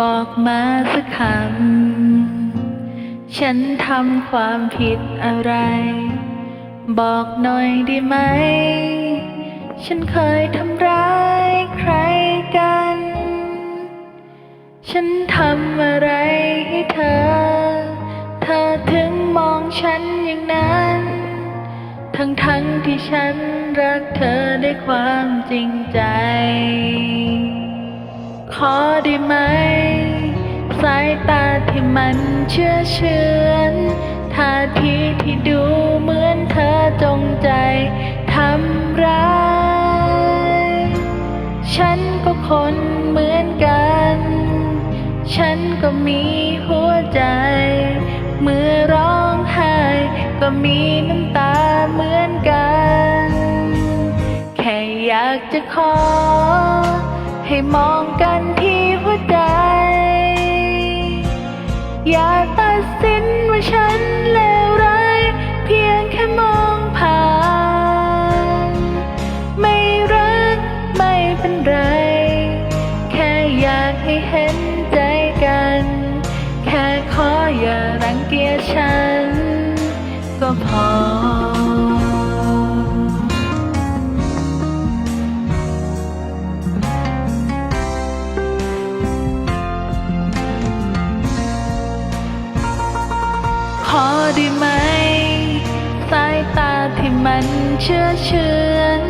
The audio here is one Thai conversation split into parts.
บอกมาสักคำ ฉันทำความผิดอะไร บอกหน่อยได้ไหม ฉันเคยทำร้ายใครกัน ฉันทำอะไรให้เธอ เธอถึงมองฉันอย่างนั้น ทั้งทั้งที่ฉันรักเธอด้วยความจริงใจ ขอได้ไหม สายตาที่มันเชื่อเชือนท่าทีที่ดูเหมือนเธอจงใจทำร้าย ฉันก็คนเหมือนกัน ฉันก็มีหัวใจ เมื่อร้องไห้ก็มีน้ำตาเหมือนกัน แค่อยากจะขอ ให้มองกันที่หัวใจ อย่าตัดสินว่าฉันเลวร้ายเพียงแค่มองผ่าน ไม่รักไม่เป็นไร แค่อยากให้เห็นใจกัน แค่ขออย่ารังเกียจฉัน ก็พอ อได้ไหม สายตาที่มันเชื่อเชือน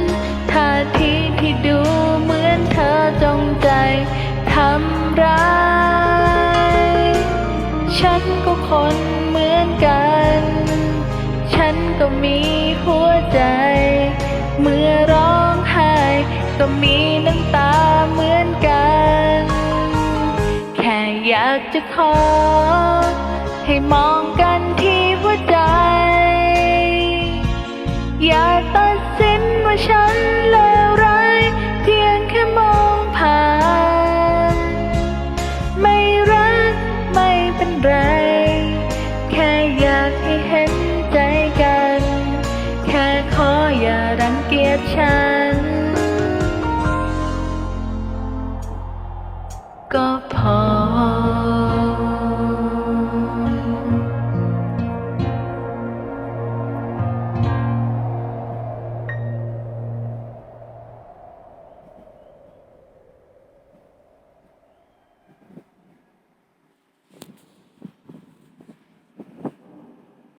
ท่าทีที่ดูเหมือนเธอจงใจทำร้าย ฉันก็คนเหมือนกัน ฉันก็มีหัวใจ เมื่อร้องไห้ก็มีน้ำตาเหมือนกัน แค่อยากจะขอให้มองกัน ตัดสินว่าฉันเลย